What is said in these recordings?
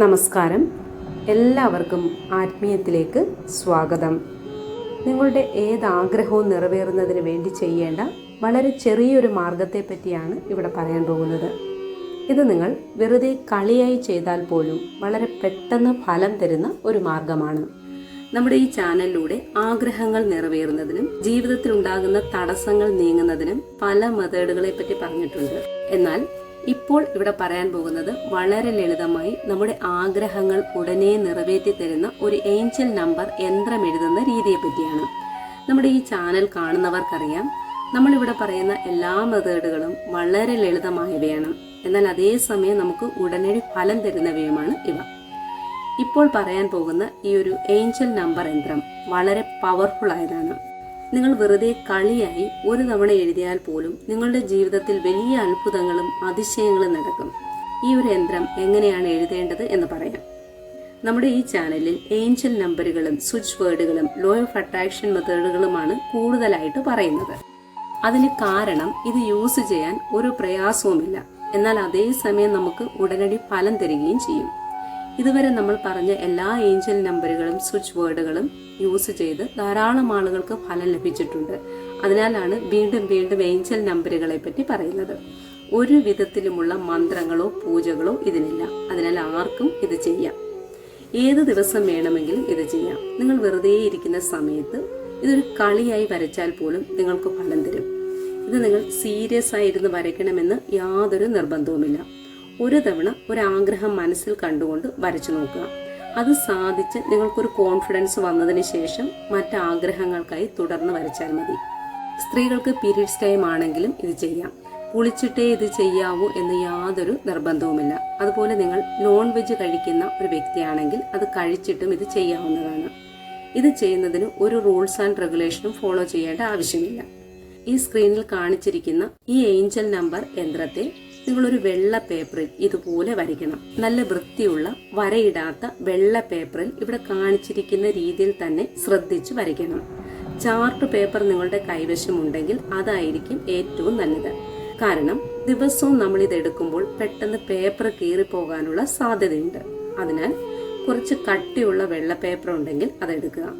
നമസ്കാരം. എല്ലാവർക്കും ആത്മീയത്തിലേക്ക് സ്വാഗതം. നിങ്ങളുടെ ഏത് ആഗ്രഹവും നിറവേറുന്നതിന് വേണ്ടി ചെയ്യേണ്ട വളരെ ചെറിയൊരു മാർഗത്തെ പറ്റിയാണ് ഇവിടെ പറയാൻ പോകുന്നത്. ഇത് നിങ്ങൾ വെറുതെ കളിയായി ചെയ്താൽ പോലും വളരെ പെട്ടെന്ന് ഫലം തരുന്ന ഒരു മാർഗമാണ് നമ്മുടെ ഈ ചാനലിലൂടെ ആഗ്രഹങ്ങൾ നിറവേറുന്നതിനും ജീവിതത്തിൽ ഉണ്ടാകുന്ന തടസ്സങ്ങൾ നീങ്ങുന്നതിനും പല മെത്തേഡുകളെ പറ്റി പറഞ്ഞിട്ടുണ്ട്. എന്നാൽ ഇപ്പോൾ ഇവിടെ പറയാൻ പോകുന്നത് വളരെ ലളിതമായി നമ്മുടെ ആഗ്രഹങ്ങൾ ഉടനെ നിറവേറ്റി തരുന്ന ഒരു ഏഞ്ചൽ നമ്പർ യന്ത്രം എഴുതുന്ന രീതിയെ പറ്റിയാണ്. നമ്മുടെ ഈ ചാനൽ കാണുന്നവർക്കറിയാം നമ്മളിവിടെ പറയുന്ന എല്ലാ മെത്തേഡുകളും വളരെ ലളിതമായവയാണ്. എന്നാൽ അതേസമയം നമുക്ക് ഉടനടി ഫലം തരുന്നവയുമാണ് ഇവ. ഇപ്പോൾ പറയാൻ പോകുന്ന ഈ ഒരു ഏഞ്ചൽ നമ്പർ യന്ത്രം വളരെ പവർഫുൾ ആയതാണ്. നിങ്ങൾ വെറുതെ കളിയായി ഒരു തവണ എഴുതിയാൽ പോലും നിങ്ങളുടെ ജീവിതത്തിൽ വലിയ അത്ഭുതങ്ങളും അതിശയങ്ങളും നടക്കും. ഈ ഒരു യന്ത്രം എങ്ങനെയാണ് എഴുതേണ്ടത് എന്ന് പറയാം. നമ്മുടെ ഈ ചാനലിൽ ഏഞ്ചൽ നമ്പറുകളും സ്വിച്ച് വേർഡുകളും ലോ ഓഫ് അട്രാക്ഷൻ മെത്തേഡുകളുമാണ് കൂടുതലായിട്ട് പറയുന്നത്. അതിന് കാരണം ഇത് യൂസ് ചെയ്യാൻ ഒരു പ്രയാസവുമില്ല. എന്നാൽ അതേസമയം നമുക്ക് ഉടനടി ഫലം തരികയും ചെയ്യും. ഇതുവരെ നമ്മൾ പറഞ്ഞ എല്ലാ ഏഞ്ചൽ നമ്പറുകളും സ്വിച്ച് വേർഡുകളും യൂസ് ചെയ്ത് ധാരാളം ആളുകൾക്ക് ഫലം ലഭിച്ചിട്ടുണ്ട്. അതിനാലാണ് വീണ്ടും വീണ്ടും ഏഞ്ചൽ നമ്പറുകളെ പറ്റി പറയുന്നത്. ഒരു വിധത്തിലുമുള്ള മന്ത്രങ്ങളോ പൂജകളോ ഇതിനില്ല. അതിനാൽ ആർക്കും ഇത് ചെയ്യാം. ഏത് ദിവസം വേണമെങ്കിലും ഇത് ചെയ്യാം. നിങ്ങൾ വെറുതെ ഇരിക്കുന്ന സമയത്ത് ഇതൊരു കളിയായി വരച്ചാൽ പോലും നിങ്ങൾക്ക് ഫലം തരും. ഇത് നിങ്ങൾ സീരിയസ് ആയിരുന്ന് വരയ്ക്കണമെന്ന് യാതൊരു നിർബന്ധവുമില്ല. ഒരു തവണ ഒരാഗ്രഹം മനസ്സിൽ കണ്ടുകൊണ്ട് വരച്ചു നോക്കുക. അത് സാധിച്ച് നിങ്ങൾക്കൊരു കോൺഫിഡൻസ് വന്നതിന് ശേഷം മറ്റ് ആഗ്രഹങ്ങൾക്കായി തുടർന്ന് വരച്ചാൽ മതി. സ്ത്രീകൾക്ക് പീരീഡ്സ് ടൈം ആണെങ്കിലും ഇത് ചെയ്യാം. കുളിച്ചിട്ടേ ഇത് ചെയ്യാവൂ എന്ന് യാതൊരു നിർബന്ധവുമില്ല. അതുപോലെ നിങ്ങൾ നോൺ വെജ് കഴിക്കുന്ന ഒരു വ്യക്തിയാണെങ്കിൽ അത് കഴിച്ചിട്ടും ഇത് ചെയ്യാവുന്നതാണ്. ഇത് ചെയ്യുന്നതിന് ഒരു റൂൾസ് ആൻഡ് റെഗുലേഷനും ഫോളോ ചെയ്യേണ്ട ആവശ്യമില്ല. ഈ സ്ക്രീനിൽ കാണിച്ചിരിക്കുന്ന ഈ ഏഞ്ചൽ നമ്പർ യന്ത്രത്തെ നിങ്ങളൊരു വെള്ള പേപ്പറിൽ ഇതുപോലെ വരയ്ക്കണം. നല്ല വൃത്തിയുള്ള വരയിടാത്ത വെള്ള പേപ്പറിൽ ഇവിടെ കാണിച്ചിരിക്കുന്ന രീതിയിൽ തന്നെ ശ്രദ്ധിച്ച് വരയ്ക്കണം. ചാർട്ട് പേപ്പർ നിങ്ങളുടെ കൈവശമുണ്ടെങ്കിൽ അതായിരിക്കും ഏറ്റവും നല്ലത്. കാരണം ദിവസവും നമ്മൾ ഇത് എടുക്കുമ്പോൾ പെട്ടെന്ന് പേപ്പർ കീറി പോകാനുള്ള സാധ്യതയുണ്ട്. അതിനാൽ കുറച്ച് കട്ടിയുള്ള വെള്ള പേപ്പർ ഉണ്ടെങ്കിൽ അതെടുക്കുക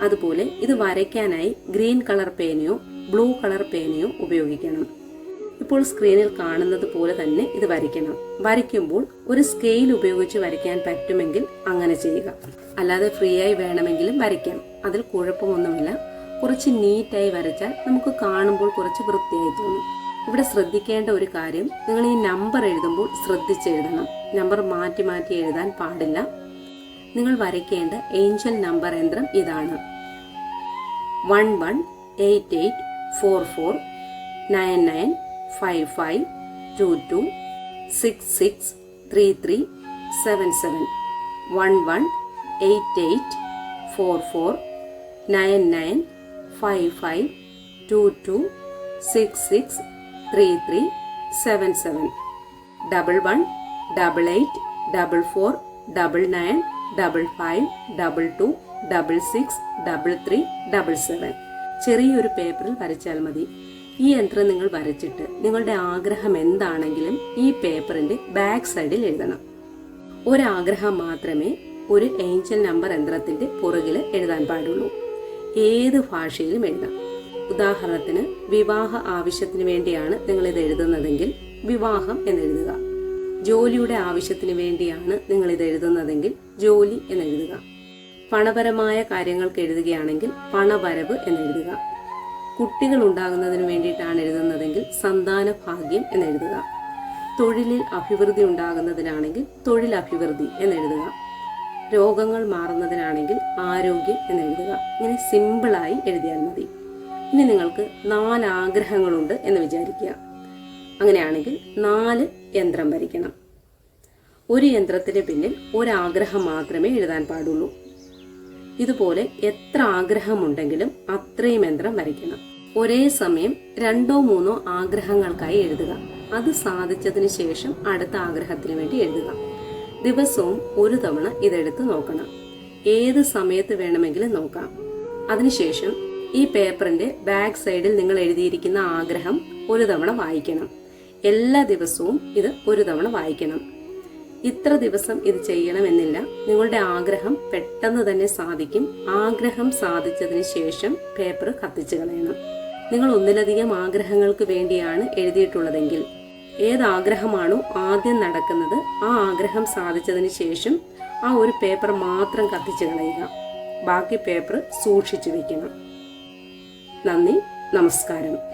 അതുപോലെ ഇത് വരയ്ക്കാനായി ഗ്രീൻ കളർ പേനയോ ബ്ലൂ കളർ പേനയോ ഉപയോഗിക്കണം. ഇപ്പോൾ സ്ക്രീനിൽ കാണുന്നത് പോലെ തന്നെ ഇത് വരയ്ക്കണം. വരയ്ക്കുമ്പോൾ ഒരു സ്കെയിൽ ഉപയോഗിച്ച് വരയ്ക്കാൻ പറ്റുമെങ്കിൽ അങ്ങനെ ചെയ്യുക. അല്ലാതെ ഫ്രീ ആയി വേണമെങ്കിലും വരയ്ക്കാം. അതിൽ കുഴപ്പമൊന്നുമില്ല. കുറച്ച് നീറ്റായി വരച്ചാൽ നമുക്ക് കാണുമ്പോൾ കുറച്ച് വൃത്തിയായി തോന്നും. ഇവിടെ ശ്രദ്ധിക്കേണ്ട ഒരു കാര്യം നിങ്ങൾ ഈ നമ്പർ എഴുതുമ്പോൾ ശ്രദ്ധിച്ചെഴുതണം നമ്പർ മാറ്റി മാറ്റി എഴുതാൻ പാടില്ല. നിങ്ങൾ വരയ്ക്കേണ്ട ഏഞ്ചൽ നമ്പർ യന്ത്രം ഇതാണ്. One one eight eight four four nine nine five five two two six six three three seven seven one one eight eight four four nine nine five five two two six six three three seven seven double one double eight double four double nine double five double two double six double three double seven ചെറിയൊരു പേപ്പറിൽ വരച്ചാൽ മതി. ഈ യന്ത്രം നിങ്ങൾ വരച്ചിട്ട് നിങ്ങളുടെ ആഗ്രഹം എന്താണെങ്കിലും ഈ പേപ്പറിന്റെ ബാക്ക് സൈഡിൽ എഴുതണം. ഒരാഗ്രഹം മാത്രമേ ഒരു ഏഞ്ചൽ നമ്പർ യന്ത്രത്തിന്റെ പുറകിൽ എഴുതാൻ പാടുള്ളൂ. ഏത് ഭാഷയിലും എഴുതാം. ഉദാഹരണത്തിന് വിവാഹ ആവശ്യത്തിന് വേണ്ടിയാണ് നിങ്ങൾ ഇത് എഴുതുന്നതെങ്കിൽ വിവാഹം എന്നെഴുതുക. ജോലിയുടെ ആവശ്യത്തിന് വേണ്ടിയാണ് നിങ്ങൾ ഇത് എഴുതുന്നതെങ്കിൽ ജോലി എന്നെഴുതുക. പണപരമായ കാര്യങ്ങൾക്ക് എഴുതുകയാണെങ്കിൽ പണവരവ് എന്നെഴുതുക. കുട്ടികൾ ഉണ്ടാകുന്നതിന് വേണ്ടിയിട്ടാണ് എഴുതുന്നതെങ്കിൽ സന്താന ഭാഗ്യം എന്നെഴുതുക തൊഴിലിൽ അഭിവൃദ്ധി ഉണ്ടാകുന്നതിനാണെങ്കിൽ തൊഴിൽ അഭിവൃദ്ധി എന്നെഴുതുക രോഗങ്ങൾ മാറുന്നതിനാണെങ്കിൽ ആരോഗ്യം എന്നെഴുതുക ഇങ്ങനെ സിമ്പിളായി എഴുതിയാൽ മതി. ഇനി നിങ്ങൾക്ക് നാല് ആഗ്രഹങ്ങളുണ്ട് എന്ന് വിചാരിക്കുക. അങ്ങനെയാണെങ്കിൽ നാല് യന്ത്രം വരയ്ക്കണം. ഒരു യന്ത്രത്തിന് പിന്നിൽ ഒരാഗ്രഹം മാത്രമേ എഴുതാൻ പാടുള്ളൂ. ഇതുപോലെ എത്ര ആഗ്രഹമുണ്ടെങ്കിലും അത്രയും യന്ത്രം വരയ്ക്കണം. ഒരേ സമയം രണ്ടോ മൂന്നോ ആഗ്രഹങ്ങൾക്കായി എഴുതുക. അത് സാധിച്ചതിന് ശേഷം അടുത്ത ആഗ്രഹത്തിന് വേണ്ടി എഴുതുക. ദിവസവും ഒരു തവണ ഇതെടുത്ത് നോക്കണം. ഏത് സമയത്ത് വേണമെങ്കിലും നോക്കാം. അതിനുശേഷം ഈ പേപ്പറിന്റെ ബാക്ക് സൈഡിൽ നിങ്ങൾ എഴുതിയിരിക്കുന്ന ആഗ്രഹം ഒരു തവണ വായിക്കണം. എല്ലാ ദിവസവും ഇത് ഒരു തവണ വായിക്കണം. ഇത്ര ദിവസം ഇത് ചെയ്യണമെന്നില്ല. നിങ്ങളുടെ ആഗ്രഹം പെട്ടെന്ന് തന്നെ സാധിക്കും. ആഗ്രഹം സാധിച്ചതിന് ശേഷം പേപ്പർ കത്തിച്ചു കളയണം. നിങ്ങൾ ഒന്നിലധികം ആഗ്രഹങ്ങൾക്ക് വേണ്ടിയാണ് എഴുതിയിട്ടുള്ളതെങ്കിൽ. ഏത് ആഗ്രഹമാണോ ആദ്യം നടക്കുന്നത് ആ ആഗ്രഹം സാധിച്ചതിന് ശേഷം ആ ഒരു പേപ്പർ മാത്രം കത്തിച്ചു കളയുക. ബാക്കി പേപ്പർ സൂക്ഷിച്ചു വെക്കണം. നന്ദി നമസ്കാരം.